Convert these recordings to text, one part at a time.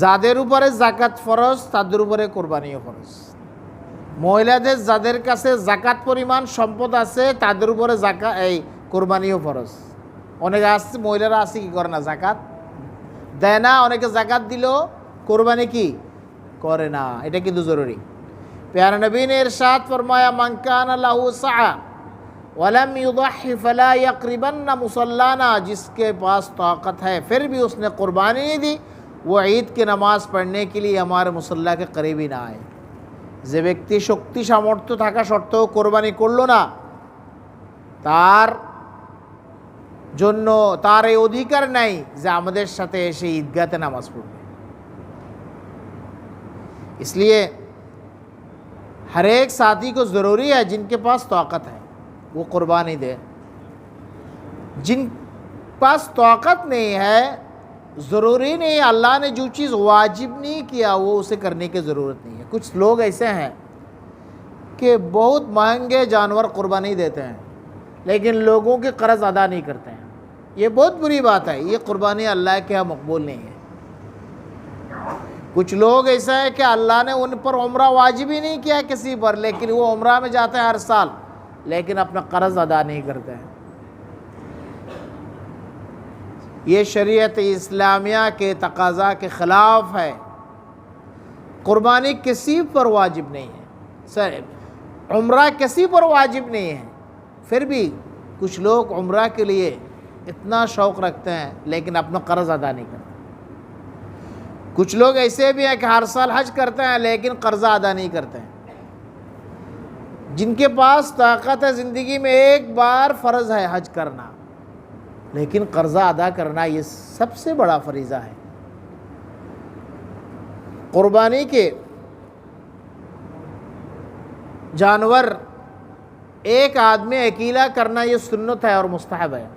যাদের উপরে জাকাত ফরজ, তাদের উপরে কোরবানিও ফরজ। মহিলাদের যাদের কাছে জাকাত পরিমাণ সম্পদ আছে, তাদের উপরে জাকা এই কোরবানিও ফরজ। অনেকে আসছে, মহিলারা আছে কি করে না জাকাত দেয় না, অনেকে জাকাত দিলেও কোরবানি কি? করে না, এটা কিন্তু জরুরি। প্যার নবীন এরশাদ ফরমায়া মাংকান আল্লাহ সাহা ولم يضحي فلا يقربن مسلانا جس کے پاس طاقت وہ عید کے نماز پڑھنے کے لیے ہمارے مسلح کے قریب ہی نہ آئے۔ جو بیکتی شکتی شامو تو تھا قربانی کوڑ لو نا۔ تار، جنو، تار تارودی کرنا ز آمد شتیش عید گاہ نا مضبوط اس لیے ہر ایک ساتھی کو ضروری ہے جن کے پاس طاقت ہے، وہ قربانی دے۔ جن پاس طاقت نہیں ہے ضروری نہیں، اللہ نے جو چیز واجب نہیں کیا، وہ اسے کرنے کی ضرورت نہیں ہے۔ کچھ لوگ ایسے ہیں کہ بہت مہنگے جانور قربانی دیتے ہیں، لیکن لوگوں کے قرض ادا نہیں کرتے ہیں۔ یہ بہت بری بات ہے، یہ قربانی اللہ کے یہاں مقبول نہیں ہے۔ کچھ لوگ ایسا ہے کہ اللہ نے ان پر عمرہ واجب ہی نہیں کیا کسی پر، لیکن وہ عمرہ میں جاتے ہیں ہر سال، لیکن اپنا قرض ادا نہیں کرتے ہیں۔ یہ شریعت اسلامیہ کے تقاضا کے خلاف ہے۔ قربانی کسی پر واجب نہیں ہے۔ سر، عمرہ کسی پر واجب نہیں ہے۔ پھر بھی کچھ لوگ عمرہ کے لیے اتنا شوق رکھتے ہیں، لیکن اپنا قرض ادا نہیں کرتے۔ کچھ لوگ ایسے بھی ہیں کہ ہر سال حج کرتے ہیں، لیکن قرضہ ادا نہیں کرتے۔ ہیں جن کے پاس طاقت ہے، زندگی میں ایک بار فرض ہے حج کرنا۔ لیکن قرضہ ادا کرنا یہ سب سے بڑا فریضہ ہے۔ قربانی کے جانور ایک آدمی اکیلا کرنا یہ سنت ہے اور مستحب ہے۔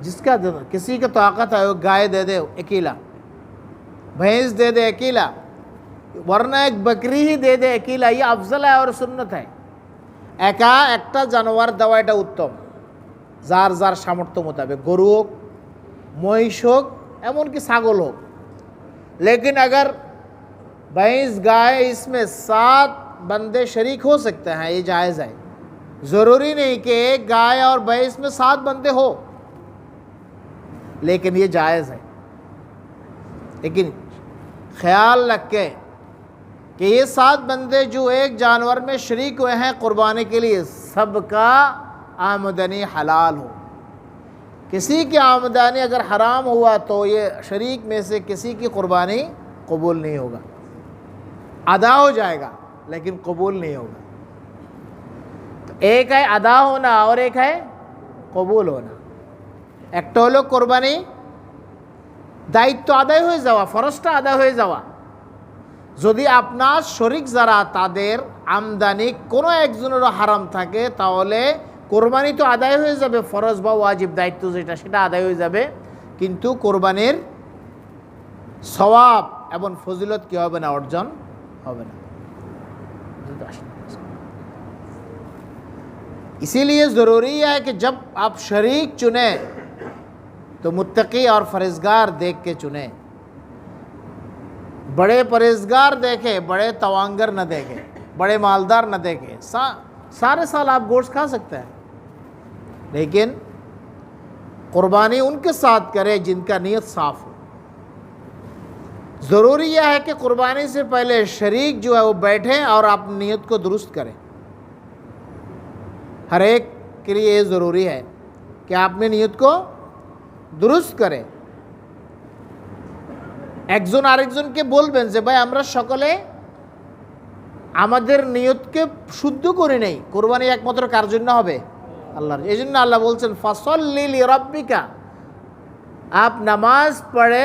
جس کا کسی کا طاقت ہے، وہ گائے دے دے اکیلا، بھینس دے دے اکیلا، ورنہ ایک بکری ہی دے دے اکیلا، یہ افضل ہے اور سنت ہے۔ ایکا ایکٹا جانور، دوائٹا اتم۔ যার যার সামর্থ্য মোতাবেক। গরু হোক، মহিষ হোক، এমনকি ছাগল হোক। لیکن اگر بھینس گائے اس میں سات بندے شریک ہو سکتے ہیں یہ جائز ہے ضروری نہیں کہ ایک گائے اور بھینس میں سات بندے ہو। لیکن یہ جائز ہے۔ لیکن خیال رکھ کے کہ یہ سات بندے جو ایک جانور میں شریک ہوئے ہیں قربانی کے لیے، سب کا آمدنی حلال ہو۔ کسی کی آمدنی اگر حرام ہوا تو یہ شریک میں سے کسی کی قربانی قبول نہیں ہوگا۔ ادا ہو جائے گا لیکن قبول نہیں ہوگا۔ تو ایک ہے ادا ہونا اور ایک ہے قبول ہونا۔ ایک ٹولو قربانی دائتو আদায় হয়ে যাওয়া ফরজটা আদায় اپنا شرک ذرا تا دیر عمدانی کنو ایک زنر حرم تھا کہ تاولے কোরবানি তো আদায় হয়ে যাবে، ফরজ বা ওয়াজিব দায়িত্ব যেটা، সেটা আদায় হয়ে যাবে। কিন্তু কোরবানির সওয়াব এবং ফজিলত কী হবে না، অর্জন হবে না। اسی لیے ضروری ہے کہ جب آپ شریک چنیں تو متقی اور فرزگار دیکھ کے چنیں بڑے پریزگار دیکھیں بڑے توانگر نہ دیکھیں بڑے مالدار نہ دیکھیں سارے سال آپ گوشت کھا سکتے ہیں۔ لیکن قربانی ان کے ساتھ کرے جن کا نیت صاف ہو۔ ضروری یہ ہے کہ قربانی سے پہلے شریک جو ہے وہ بیٹھیں اور اپنی نیت کو درست کریں۔ ہر ایک کے لیے یہ ضروری ہے کہ آپ نے نیت کو درست کریں۔ একজন আরেকজনকে বলবেন যে ভাই আমরা সকলে আমাদের নিয়তকে শুদ্ধ করি নেই কোরবানি একমাত্র কার জন্য হবে আল্লাহর। এই জন্য আল্লাহ বলছেন ফসল্লিল রব্বিকা আপ নামাজ পড়ে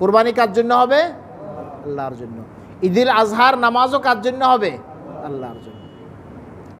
কুরবানি কার জন্য হবে? আল্লাহর জন্য। ঈদুল আজহার নামাজও কার জন্য হবে? আল্লাহর জন্য।